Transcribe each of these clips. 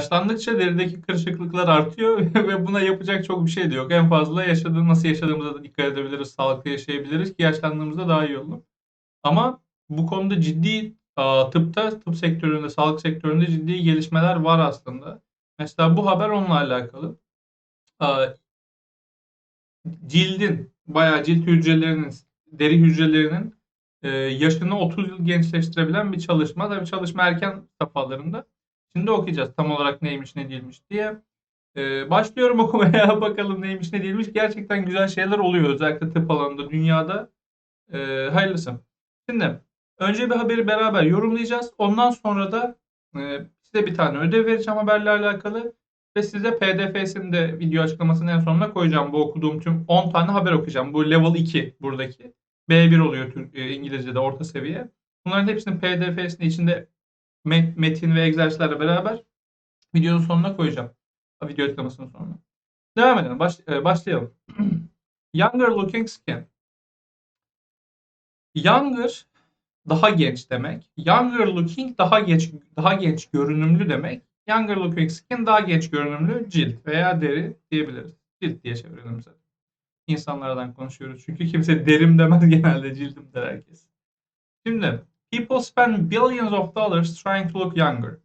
Yaşlandıkça derideki kırışıklıklar artıyor ve buna yapacak çok bir şey de yok. En fazla yaşadığım nasıl yaşadığımıza da dikkat edebiliriz, sağlıklı yaşayabiliriz ki yaşlandığımızda daha iyi olur. Ama bu konuda ciddi tıpta, tıp sektöründe, sağlık sektöründe ciddi gelişmeler var aslında. Mesela bu haber onunla alakalı. Cildin, bayağı cilt hücrelerinin, deri hücrelerinin e, yaşını 30 yıl gençleştirebilen bir çalışma. Tabii çalışma erken safhalarında. Şimdi okuyacağız tam olarak neymiş ne değilmiş diye. Ee, başlıyorum okumaya bakalım neymiş ne değilmiş. Gerçekten güzel şeyler oluyor özellikle tıp alanında dünyada. Ee, hayırlısı. Şimdi önce bir haberi beraber yorumlayacağız. Ondan sonra da e, size bir tane ödev vereceğim haberle alakalı. Ve size pdf'sini de video açıklamasının en sonuna koyacağım. Bu okuduğum tüm 10 tane haber okuyacağım. Bu level 2 buradaki. B1 oluyor Türk, e, İngilizce'de orta seviye. Bunların hepsinin pdf'sini içinde metin ve egzersizlerle beraber videonun sonuna koyacağım. Video açıklamasının sonuna. Devam edelim. Baş, e, başlayalım. Younger looking skin. Younger daha genç demek. Younger looking daha genç daha genç görünümlü demek. Younger looking skin daha genç görünümlü cilt veya deri diyebiliriz. Cilt diye çevirelim zaten. İnsanlardan konuşuyoruz. Çünkü kimse derim demez genelde cildim der herkes. Şimdi People spend billions of dollars trying to look younger.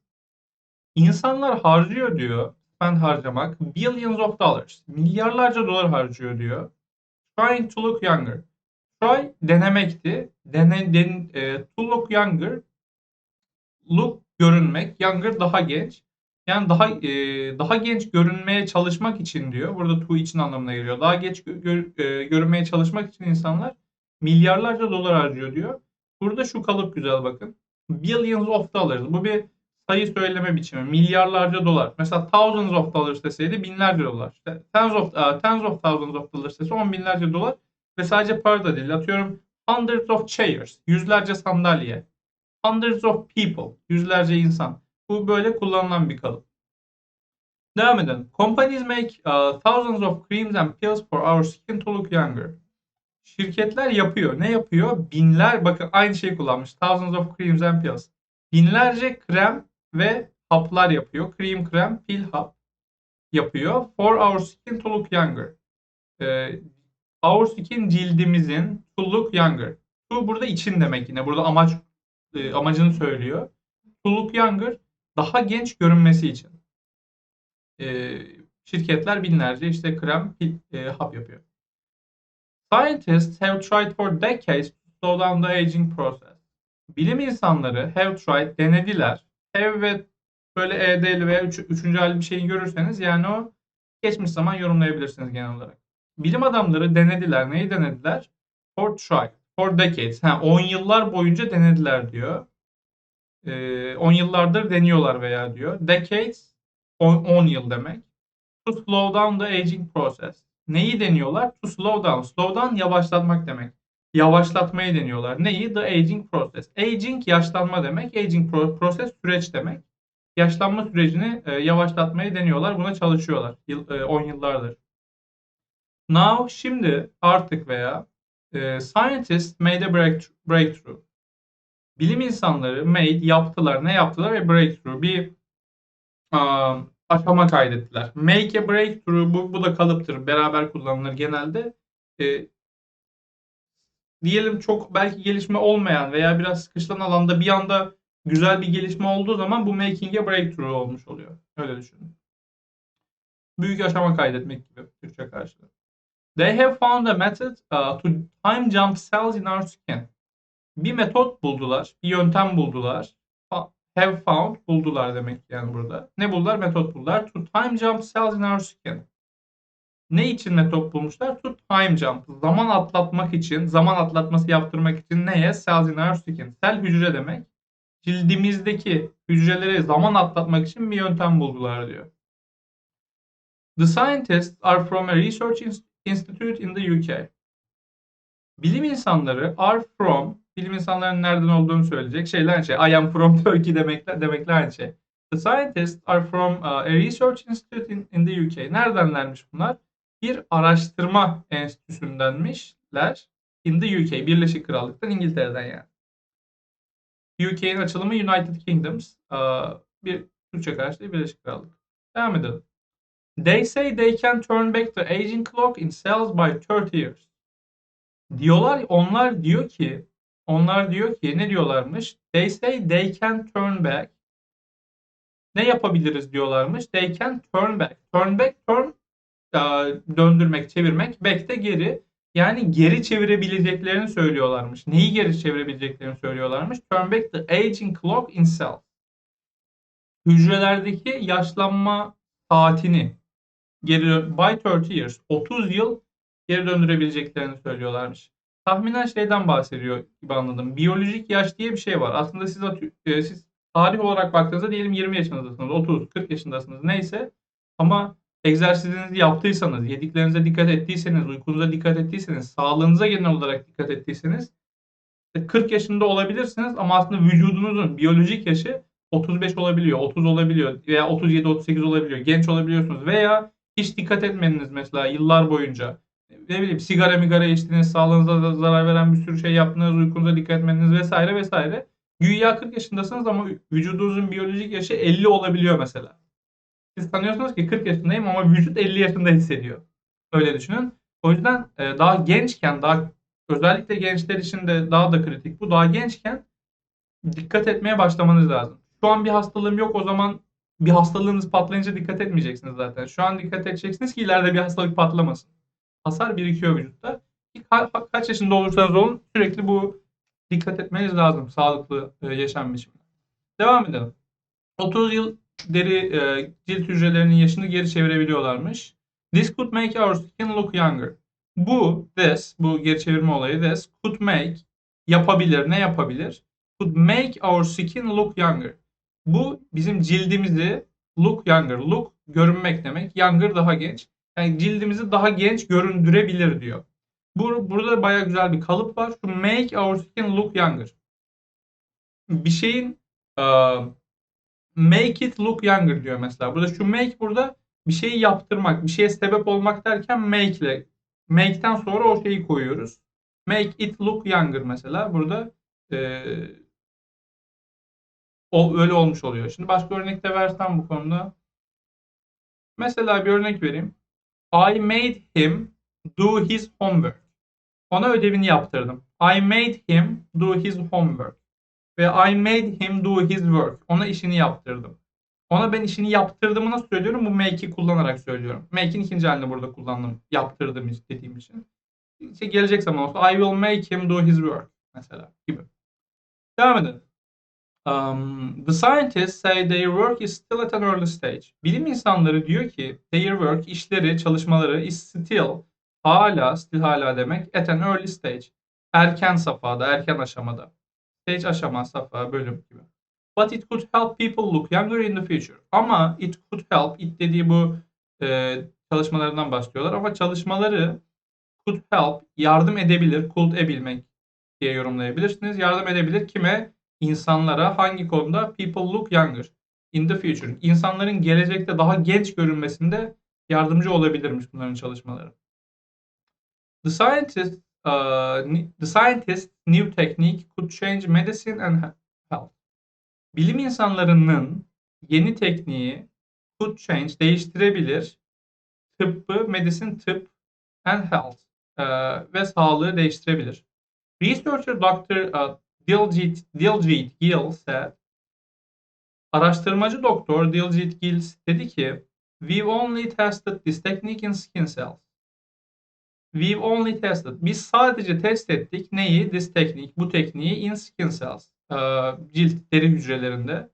İnsanlar harcıyor diyor. Spend harcamak. Billions of dollars. Milyarlarca dolar harcıyor diyor. Trying to look younger. Try denemekti. Dene, den, e, to look younger. Look görünmek. Younger daha genç. Yani daha e, daha genç görünmeye çalışmak için diyor. Burada to için anlamına geliyor. Daha genç gör, e, görünmeye çalışmak için insanlar milyarlarca dolar harcıyor diyor. Burada şu kalıp güzel bakın. Billions of dollars. Bu bir sayı söyleme biçimi. Milyarlarca dolar. Mesela thousands of dollars deseydi binlerce dolar. İşte tens of, uh, tens of thousands of dollars dese on binlerce dolar. Ve sadece para da değil. Atıyorum hundreds of chairs. Yüzlerce sandalye. Hundreds of people. Yüzlerce insan. Bu böyle kullanılan bir kalıp. Devam edelim. Companies make uh, thousands of creams and pills for our skin to look younger şirketler yapıyor. Ne yapıyor? Binler, bakın aynı şeyi kullanmış. Thousands of creams and pills. Binlerce krem ve haplar yapıyor. Cream, krem, pil, hap yapıyor. For our skin to look younger. Ee, our skin cildimizin to look younger. To burada için demek yine. Burada amaç e, amacını söylüyor. To look younger daha genç görünmesi için. Ee, şirketler binlerce işte krem, pil, e, hap yapıyor. Scientists have tried for decades to slow down the aging process. Bilim insanları have tried denediler. Have ve böyle ED'li veya üç, üçüncü hali bir şeyi görürseniz yani o geçmiş zaman yorumlayabilirsiniz genel olarak. Bilim adamları denediler. Neyi denediler? For try. For decades. Ha, 10 yıllar boyunca denediler diyor. Ee, 10 yıllardır deniyorlar veya diyor. Decades 10, 10 yıl demek. To slow down the aging process. Neyi deniyorlar? To slow down. Slow down yavaşlatmak demek. Yavaşlatmayı deniyorlar. Neyi? The aging process. Aging yaşlanma demek. Aging process süreç demek. Yaşlanma sürecini e, yavaşlatmayı deniyorlar. Buna çalışıyorlar. Yıl, e, 10 yıllardır. Now şimdi artık veya e, scientists made a breakthrough. Bilim insanları made yaptılar. Ne yaptılar? Ve breakthrough. Bir um, aşama kaydettiler. Make a breakthrough bu, bu da kalıptır. Beraber kullanılır genelde. E, diyelim çok belki gelişme olmayan veya biraz sıkışılan alanda bir anda güzel bir gelişme olduğu zaman bu making a breakthrough olmuş oluyor. Öyle düşünün. Büyük aşama kaydetmek gibi Türkçe karşılığı. They have found a method uh, to time jump cells in our skin. Bir metot buldular, bir yöntem buldular have found buldular demek yani burada. Ne buldular? Metot buldular. To time jump cells in our skin. Ne için metot bulmuşlar? To time jump. Zaman atlatmak için, zaman atlatması yaptırmak için neye? Cells in our skin. Sel hücre demek. Cildimizdeki hücreleri zaman atlatmak için bir yöntem buldular diyor. The scientists are from a research institute in the UK. Bilim insanları are from bilim insanlarının nereden olduğunu söyleyecek şeyler şey. I am from Turkey demekle, demekle aynı şey. The scientists are from uh, a research institute in, in the UK. Neredenlermiş bunlar? Bir araştırma enstitüsündenmişler. In the UK. Birleşik Krallık'tan İngiltere'den yani. UK'nin açılımı United Kingdoms. Uh, bir Türkçe karşılığı Birleşik Krallık. Devam edelim. They say they can turn back the aging clock in cells by 30 years. Diyorlar, onlar diyor ki, onlar diyor ki, ne diyorlarmış? They say they can turn back. Ne yapabiliriz diyorlarmış? They can turn back. Turn back, turn e, döndürmek, çevirmek. Back de geri. Yani geri çevirebileceklerini söylüyorlarmış. Neyi geri çevirebileceklerini söylüyorlarmış? Turn back the aging clock in cells. Hücrelerdeki yaşlanma saatini geri by 30 years 30 yıl geri döndürebileceklerini söylüyorlarmış. Tahminen şeyden bahsediyor gibi anladım. Biyolojik yaş diye bir şey var. Aslında siz e, siz tarih olarak baktığınızda diyelim 20 yaşındasınız, 30, 40 yaşındasınız neyse ama egzersizinizi yaptıysanız, yediklerinize dikkat ettiyseniz, uykunuza dikkat ettiyseniz, sağlığınıza genel olarak dikkat ettiyseniz e, 40 yaşında olabilirsiniz ama aslında vücudunuzun biyolojik yaşı 35 olabiliyor, 30 olabiliyor veya 37, 38 olabiliyor. Genç olabiliyorsunuz veya hiç dikkat etmediniz mesela yıllar boyunca. Ne bileyim sigara migara içtiniz, sağlığınıza da zarar veren bir sürü şey yaptınız, uykunuza dikkat etmediniz vesaire vesaire. Güya 40 yaşındasınız ama vücudunuzun biyolojik yaşı 50 olabiliyor mesela. Siz sanıyorsunuz ki 40 yaşındayım ama vücut 50 yaşında hissediyor. Öyle düşünün. O yüzden e, daha gençken, daha özellikle gençler için de daha da kritik bu. Daha gençken dikkat etmeye başlamanız lazım. Şu an bir hastalığım yok o zaman bir hastalığınız patlayınca dikkat etmeyeceksiniz zaten. Şu an dikkat edeceksiniz ki ileride bir hastalık patlamasın. Hasar birikiyor vücutta. Ka- kaç yaşında olursanız olun sürekli bu dikkat etmeniz lazım sağlıklı e, yaşam biçimine. Devam edelim. 30 yıl deri e, cilt hücrelerinin yaşını geri çevirebiliyorlarmış. This could make our skin look younger. Bu, this, bu geri çevirme olayı this could make yapabilir. Ne yapabilir? Could make our skin look younger. Bu bizim cildimizi look younger. Look görünmek demek. Younger daha genç. Yani cildimizi daha genç göründürebilir diyor. Bu, burada baya güzel bir kalıp var. Şu make our skin look younger. Bir şeyin uh, make it look younger diyor mesela. Burada şu make burada bir şeyi yaptırmak, bir şeye sebep olmak derken make ile make'ten sonra o şeyi koyuyoruz. Make it look younger mesela. Burada e, o öyle olmuş oluyor. Şimdi başka örnek de versem bu konuda. Mesela bir örnek vereyim. I made him do his homework. Ona ödevini yaptırdım. I made him do his homework. Ve I made him do his work. Ona işini yaptırdım. Ona ben işini yaptırdığımı nasıl söylüyorum? Bu make'i kullanarak söylüyorum. Make'in ikinci halini burada kullandım. Yaptırdım dediğim için. İşte gelecek zaman olsa I will make him do his work. Mesela gibi. Devam edelim. Um, the scientists say their work is still at an early stage. Bilim insanları diyor ki their work, işleri, çalışmaları is still, hala, still hala demek at an early stage. Erken safhada, erken aşamada. Stage aşama, safha, bölüm gibi. But it could help people look younger in the future. Ama it could help, it dediği bu e, çalışmalarından bahsediyorlar ama çalışmaları could help, yardım edebilir, could ebilmek diye yorumlayabilirsiniz. Yardım edebilir kime? İnsanlara hangi konuda people look younger in the future. İnsanların gelecekte daha genç görünmesinde yardımcı olabilirmiş bunların çalışmaları. The scientist uh, the scientist new technique could change medicine and health. Bilim insanlarının yeni tekniği could change değiştirebilir tıbbı, medicine, tıp and health uh, ve sağlığı değiştirebilir. Researcher Dr. Uh, Diljit, Diljit Gill said, araştırmacı doktor Diljit Gill dedi ki, We've only tested this technique in skin cells. We've only tested. Biz sadece test ettik neyi? This technique, bu tekniği in skin cells. Cilt, deri hücrelerinde.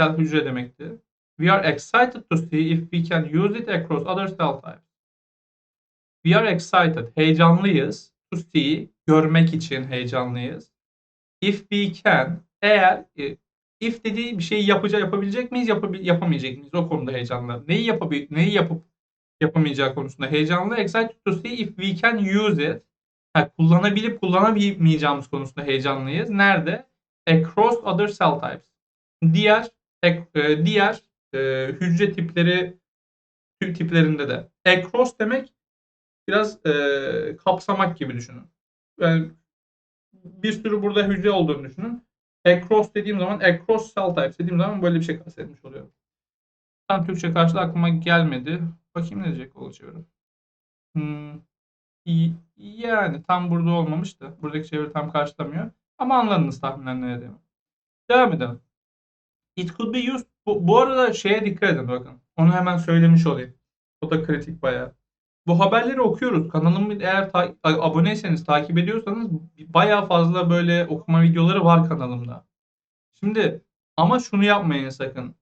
Cell hücre demekti. We are excited to see if we can use it across other cell types. We are excited. Heyecanlıyız. To see, görmek için heyecanlıyız if we can eğer e, if dediği bir şeyi yapacak yapabilecek miyiz yapabil, yapamayacak mıyız o konuda heyecanlı. Neyi yapabil, neyi yapıp yapamayacağı konusunda heyecanlı. Excited to see if we can use it. Ha, kullanabilip kullanamayacağımız konusunda heyecanlıyız. Nerede? Across other cell types. Diğer e, diğer e, hücre tipleri tiplerinde de. Across demek biraz e, kapsamak gibi düşünün. Yani bir sürü burada hücre olduğunu düşünün. across dediğim zaman across cell types dediğim zaman böyle bir şey kastetmiş oluyorum. Tam Türkçe karşılığı aklıma gelmedi. Bakayım ne diyecek olacağım. Hmm. Yani tam burada olmamış da. Buradaki çeviri tam karşılamıyor. Ama anladınız tahminen ne dediğimi. Devam edelim. It could be used. Bu, bu arada şeye dikkat edin bakın. Onu hemen söylemiş olayım. O da kritik bayağı. Bu haberleri okuyoruz. Kanalımı eğer ta- aboneyseniz, takip ediyorsanız bayağı fazla böyle okuma videoları var kanalımda. Şimdi ama şunu yapmayın sakın.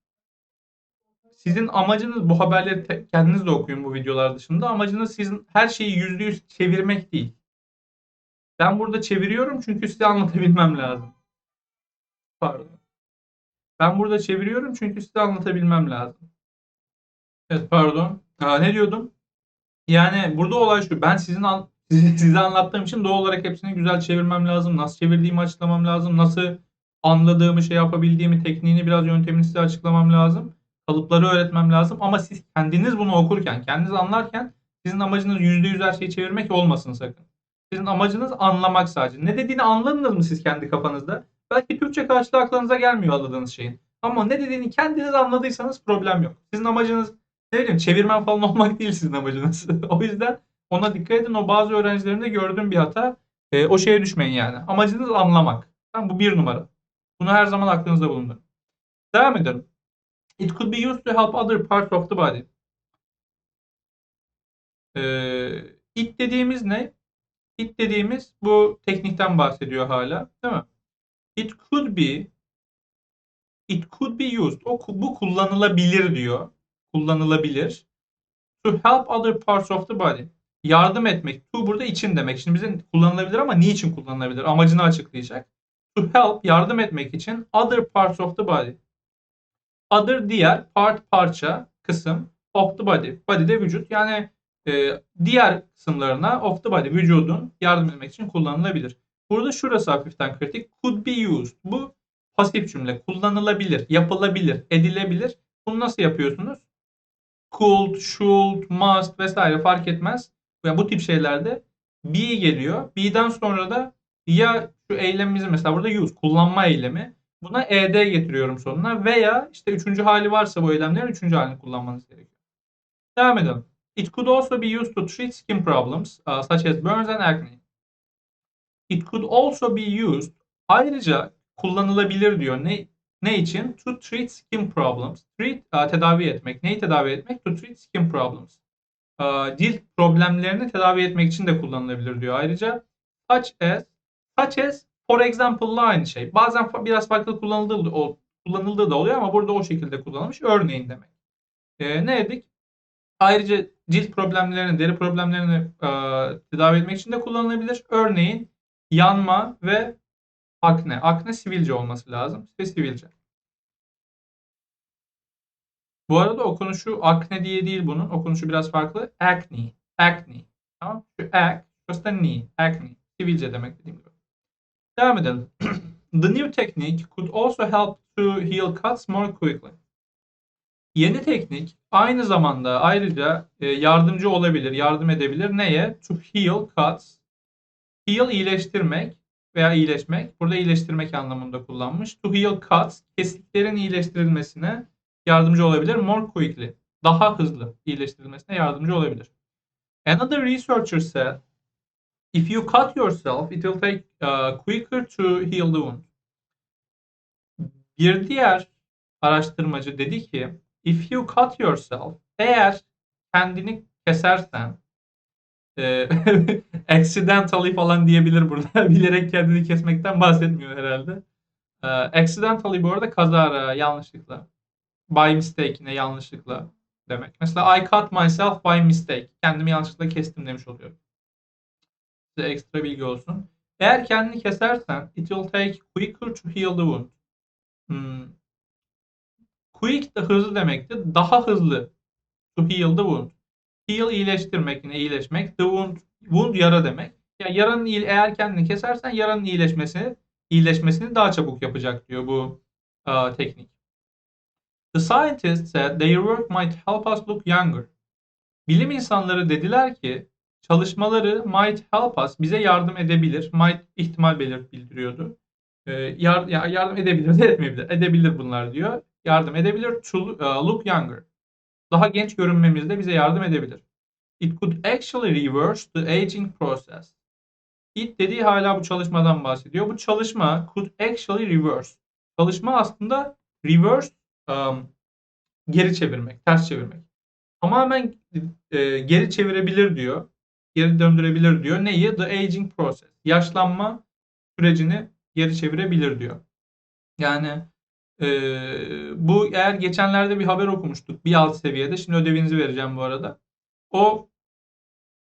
Sizin amacınız bu haberleri kendiniz de okuyun bu videolar dışında. Amacınız sizin her şeyi %100 çevirmek değil. Ben burada çeviriyorum çünkü size anlatabilmem lazım. Pardon. Ben burada çeviriyorum çünkü size anlatabilmem lazım. Evet pardon. Aa, ne diyordum? Yani burada olay şu. Ben sizin an, size, anlattığım için doğal olarak hepsini güzel çevirmem lazım. Nasıl çevirdiğimi açıklamam lazım. Nasıl anladığımı, şey yapabildiğimi, tekniğini biraz yöntemini size açıklamam lazım. Kalıpları öğretmem lazım. Ama siz kendiniz bunu okurken, kendiniz anlarken sizin amacınız %100 her şeyi çevirmek olmasın sakın. Sizin amacınız anlamak sadece. Ne dediğini anladınız mı siz kendi kafanızda? Belki Türkçe karşılığı aklınıza gelmiyor anladığınız şeyin. Ama ne dediğini kendiniz anladıysanız problem yok. Sizin amacınız ne bileyim çevirmen falan olmak değil sizin amacınız. o yüzden ona dikkat edin. O bazı öğrencilerimde gördüğüm bir hata. E, o şeye düşmeyin yani. Amacınız anlamak. Tamam, bu bir numara. Bunu her zaman aklınızda bulundurun. Devam edelim. It could be used to help other parts of the body. Ee, it dediğimiz ne? It dediğimiz bu teknikten bahsediyor hala. Değil mi? It could be It could be used. O, bu kullanılabilir diyor. Kullanılabilir. To help other parts of the body. Yardım etmek. To burada için demek. Şimdi bizim kullanılabilir ama niçin kullanılabilir? Amacını açıklayacak. To help yardım etmek için other parts of the body. Other diğer, part parça, kısım, of the body. Body de vücut. Yani e, diğer kısımlarına of the body, vücudun yardım etmek için kullanılabilir. Burada şurası hafiften kritik. Could be used. Bu pasif cümle. Kullanılabilir, yapılabilir, edilebilir. Bunu nasıl yapıyorsunuz? Could, should, must vesaire fark etmez. Yani bu tip şeylerde be geliyor. Be'den sonra da ya şu eylemimizi mesela burada use, kullanma eylemi. Buna ed getiriyorum sonuna veya işte üçüncü hali varsa bu eylemlerin üçüncü halini kullanmanız gerekiyor. Devam edelim. It could also be used to treat skin problems uh, such as burns and acne. It could also be used ayrıca kullanılabilir diyor. Ne ne için? To treat skin problems. Treat uh, tedavi etmek. Neyi tedavi etmek? To treat skin problems. Uh, cilt problemlerini tedavi etmek için de kullanılabilir diyor. Ayrıca such as such as for example aynı şey. Bazen biraz farklı kullanıldığı kullanıldığı da oluyor ama burada o şekilde kullanılmış. Örneğin demek. Ee, ne dedik? Ayrıca cilt problemlerini, deri problemlerini e, tedavi etmek için de kullanılabilir. Örneğin yanma ve akne. Akne sivilce olması lazım. Ve sivilce. Bu arada okunuşu akne diye değil bunun. Okunuşu biraz farklı. Acne. Acne. Tamam. Şu ak, şurası da ni. Acne. Sivilce demek dediğim gibi. Devam edelim. The new technique could also help to heal cuts more quickly. Yeni teknik aynı zamanda ayrıca e, yardımcı olabilir, yardım edebilir. Neye? To heal cuts. Heal iyileştirmek veya iyileşmek. Burada iyileştirmek anlamında kullanmış. To heal cuts kesiklerin iyileştirilmesine yardımcı olabilir. More quickly. Daha hızlı iyileştirilmesine yardımcı olabilir. Another researcher said if you cut yourself it will take uh, quicker to heal the wound. Bir diğer araştırmacı dedi ki if you cut yourself eğer kendini kesersen e, accidentally falan diyebilir burada. Bilerek kendini kesmekten bahsetmiyor herhalde. E, accidentally bu arada kazara, yanlışlıkla. By mistake yine yanlışlıkla demek. Mesela I cut myself by mistake. Kendimi yanlışlıkla kestim demiş oluyorum. Size ekstra bilgi olsun. Eğer kendini kesersen it will take quicker to heal the wound. Hmm. Quick de hızlı demekti. Daha hızlı to heal the wound. Heal iyileştirmek yine iyileşmek. The wound, wound yara demek. Ya yaranın iyi, eğer kendini kesersen yaranın iyileşmesi iyileşmesini daha çabuk yapacak diyor bu uh, teknik. The scientists said their work might help us look younger. Bilim insanları dediler ki çalışmaları might help us bize yardım edebilir. Might ihtimal belir bildiriyordu. Ee, yar- ya- yardım edebilir de etmeyebilir. Edebilir bunlar diyor. Yardım edebilir. To uh, look younger. Daha genç görünmemizde bize yardım edebilir. It could actually reverse the aging process. It dediği hala bu çalışmadan bahsediyor. Bu çalışma could actually reverse. Çalışma aslında reverse um, geri çevirmek, ters çevirmek. Tamamen e, geri çevirebilir diyor. Geri döndürebilir diyor. Neyi? The aging process. Yaşlanma sürecini geri çevirebilir diyor. Yani e, bu eğer geçenlerde bir haber okumuştuk bir alt seviyede. Şimdi ödevinizi vereceğim bu arada. O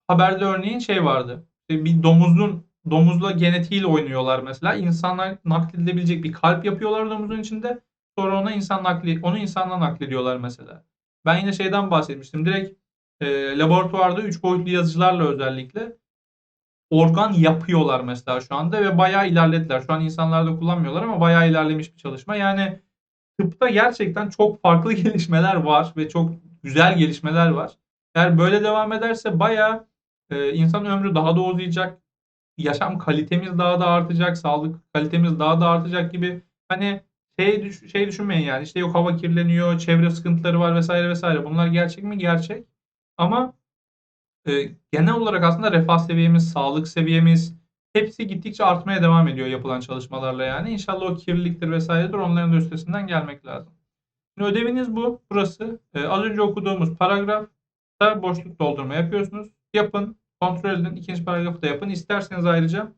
haberde örneğin şey vardı. İşte bir domuzun domuzla genetiğiyle oynuyorlar mesela. İnsanlar nakledilebilecek bir kalp yapıyorlar domuzun içinde. Sonra ona insan nakli onu insandan naklediyorlar mesela. Ben yine şeyden bahsetmiştim. Direkt e, laboratuvarda 3 boyutlu yazıcılarla özellikle organ yapıyorlar mesela şu anda ve bayağı ilerlediler. Şu an insanlar da kullanmıyorlar ama bayağı ilerlemiş bir çalışma. Yani tıpta gerçekten çok farklı gelişmeler var ve çok güzel gelişmeler var. Eğer böyle devam ederse bayağı e, insan ömrü daha da uzayacak. Yaşam kalitemiz daha da artacak. Sağlık kalitemiz daha da artacak gibi. Hani şey, düş- şey düşünmeyin yani işte yok hava kirleniyor, çevre sıkıntıları var vesaire vesaire. Bunlar gerçek mi? Gerçek. Ama e, genel olarak aslında refah seviyemiz, sağlık seviyemiz hepsi gittikçe artmaya devam ediyor yapılan çalışmalarla yani. İnşallah o kirliliktir vesairedir onların da üstesinden gelmek lazım. Şimdi ödeviniz bu. Burası. E, az önce okuduğumuz paragrafta boşluk doldurma yapıyorsunuz. Yapın. Kontrol edin. İkinci paragrafı da yapın. İsterseniz ayrıca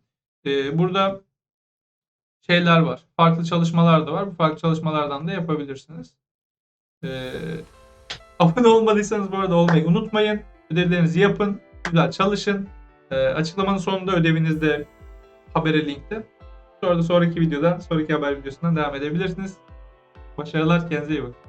e, burada şeyler var. Farklı çalışmalar da var. Bu farklı çalışmalardan da yapabilirsiniz. E, abone olmadıysanız bu arada olmayı unutmayın. Ödevlerinizi yapın. Güzel çalışın. E, açıklamanın sonunda ödevinizde habere linkte. Sonra da sonraki videodan, sonraki haber videosundan devam edebilirsiniz. Başarılar. Kendinize iyi bakın.